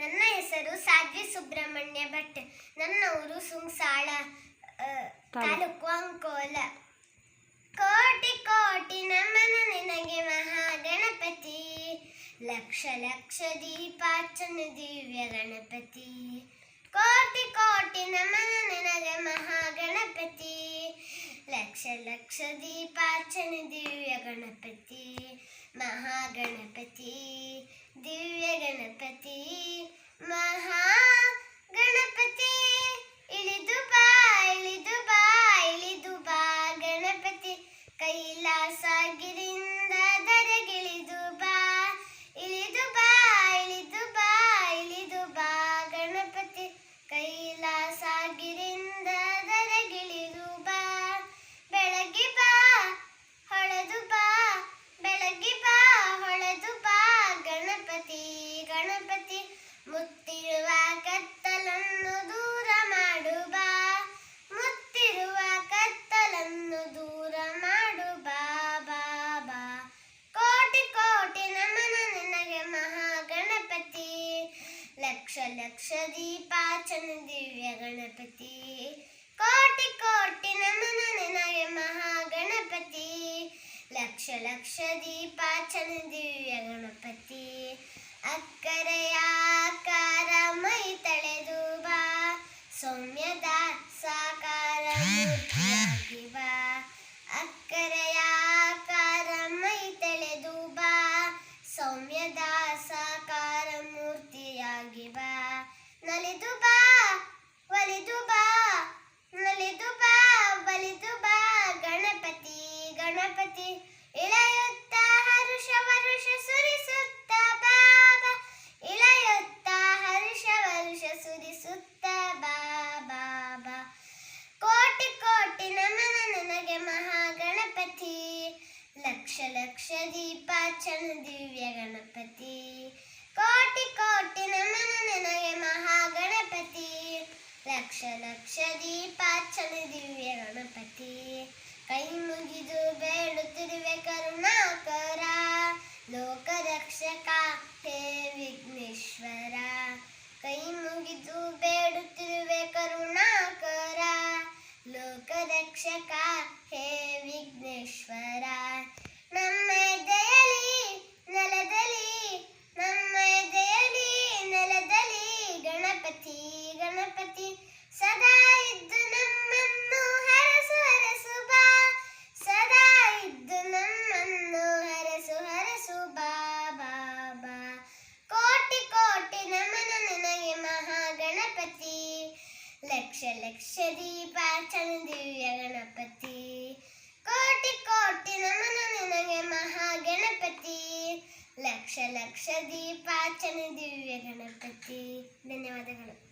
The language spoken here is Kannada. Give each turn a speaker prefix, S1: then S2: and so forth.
S1: ನನ್ನ ಹೆಸರು ಸಾಧ್ವಿ ಸುಬ್ರಹ್ಮಣ್ಯ ಭಟ್. ನನ್ನ ಊರು ಸುಂಗ್ಸಾಳ ಆ, ತಾಲೂಕು ಅಂಕೋಲ. ಕೋಟಿ ಕೋಟಿ ನಮನ ನಿನಗೆ ಮಹಾಗಣಪತಿ. ಲಕ್ಷ ಲಕ್ಷ ದೀಪಾರ್ಚನ ದಿವ್ಯ ಗಣಪತಿ. ಕೋಟಿ ಕೋಟಿ ನಮನ ನಿನಗೆ ಮಹಾಗಣಪತಿ. ಲಕ್ಷ ಲಕ್ಷ ದೀಪಾರ್ಚನ ದಿವ್ಯ ಗಣಪತಿ. ಮಹಾಗಣಪತಿ ದಿವ್ಯ ಗಣಪತಿ. ಮಹಾ ಗಣಪತಿ ಇಳಿದು ಬಾ ಇಳಿದು ಬಾ ಇಳಿದು ಬಾ ಗಣಪತಿ. ಕೈಲಾಸಗಿರಿಂದ ದರೆಗಿಳಿದು ಬಾ, ಇಳಿದು ಬಾ ಇಳಿದು ಬಾ ಇಳಿದು ಬಾ ಗಣಪತಿ. ಕೈಲಾಸಗಿರಿಂದ ದರೆಗಿಳಿದು ಬಾ, ಬೆಳಗ್ಗೆ ಬಾ, ಹೊಳೆದು ಬಾ, ಬೆಳಗ್ಗೆ ಬಾ, ಹೊಳೆದು ಬಾ ಗಣಪತಿ ಗಣಪತಿ. ಮುತ್ತಿರುವ ಕತ್ತಲನ್ನು ದೂರ ಮಾಡು ಬಾ ಮುತ್ತಿರುವ ಕತ್ತಲನ್ನು ದೂರ ಮಾಡು ಬಾ ಬಾ ಬಾ ಕೋಟಿ ಕೋಟಿ ನಮನ ನಿನಗೆ ಮಹಾಗಣಪತಿ. ಲಕ್ಷ ಲಕ್ಷ ದೀಪಾಚನ ದಿವ್ಯ ಗಣಪತಿ. ಕೋಟಿ ಕೋಟಿ ನಮನ ನಿನಗೆ ಮಹಾಗಣಪತಿ. ಲಕ್ಷ ಲಕ್ಷ ದೀಪಾಚನ ದಿವ್ಯ ಗಣಪತಿ. ಅಕ್ಕರೆಯ ಮೂರ್ತಿಯಾಗಿ ಬಾ ತಳೆದು ಬಾ. ಸೌಮ್ಯದ ಸಾಕಾರ ಬಾ. ನಲಿದು ಬಾ ಒಲಿದು ಬಾ ನಲಿದು ಬಾ ಬಲಿದು ಬಾ ಗಣಪತಿ ಗಣಪತಿ ಇಳೆಯುತ್ತ ಹರುಷ ವರುಷ ಸುರಿಸುತ್ತ ಬಾಬಾ ಇಳೆಯುತ್ತ ಹರುಷ ವರುಷ ಸುರಿಸುತ್ತ ಬಾಬಾ ಬಾ ಕೋಟಿ ಕೋಟಿ ನಮನ ನನಗೆ ಮಹಾಗಣಪತಿ ದೀಪ ಚಂದ ದಿವ್ಯ ಗಣಪತಿ. ಕೋಟಿ ಕೋಟಿ ನಮನ ನನಗೆ ಮಹಾಗಣಪತಿ. ಲಕ್ಷ ಲಕ್ಷ ದೀಪಾಚನ ದಿವ್ಯ ಗಣಪತಿ. ಕೈ ಮುಗಿದು ಬೇಡುತ್ತಿರುವೆ ಕರುಣಾಕರ. ಲೋಕ ರಕ್ಷಕ ಹೇ ವಿಘ್ನೇಶ್ವರ. ಕೈ ಮುಗಿದು ಬೇಡುತ್ತಿರುವೆ ಕರುಣಾಕರ. ಲೋಕ ರಕ್ಷಕ ಹೇ ವಿಘ್ನೇಶ್ವರ. ಗಣಪತಿ ಗಣಪತಿ ಸದಾ ಇದ್ದು ನಮ್ಮನ್ನು ಹರಸು ಹರಸು ಬಾ. ಸದಾ ಇದ್ದು ನಮ್ಮನ್ನು ಹರಸು ಹರಸು ಬಾ ಬಾ ಬಾ. ಕೋಟಿ ಕೋಟಿ ನಮನ ನನಗೆ ಮಹಾಗಣಪತಿ. ಲಕ್ಷ ಲಕ್ಷ ದೀಪ ದಿವ್ಯ ಗಣಪತಿ ಕೋಟಿ ಕೋಟಿ ನಮನ ನಿನಗೆ ಮಹಾಗಣಪತಿ ಲಕ್ಷ ಲಕ್ಷ ದೀಪಾಚನ ದಿವ್ಯ ಗಣಪತಿ ಧನ್ಯವಾದಗಳು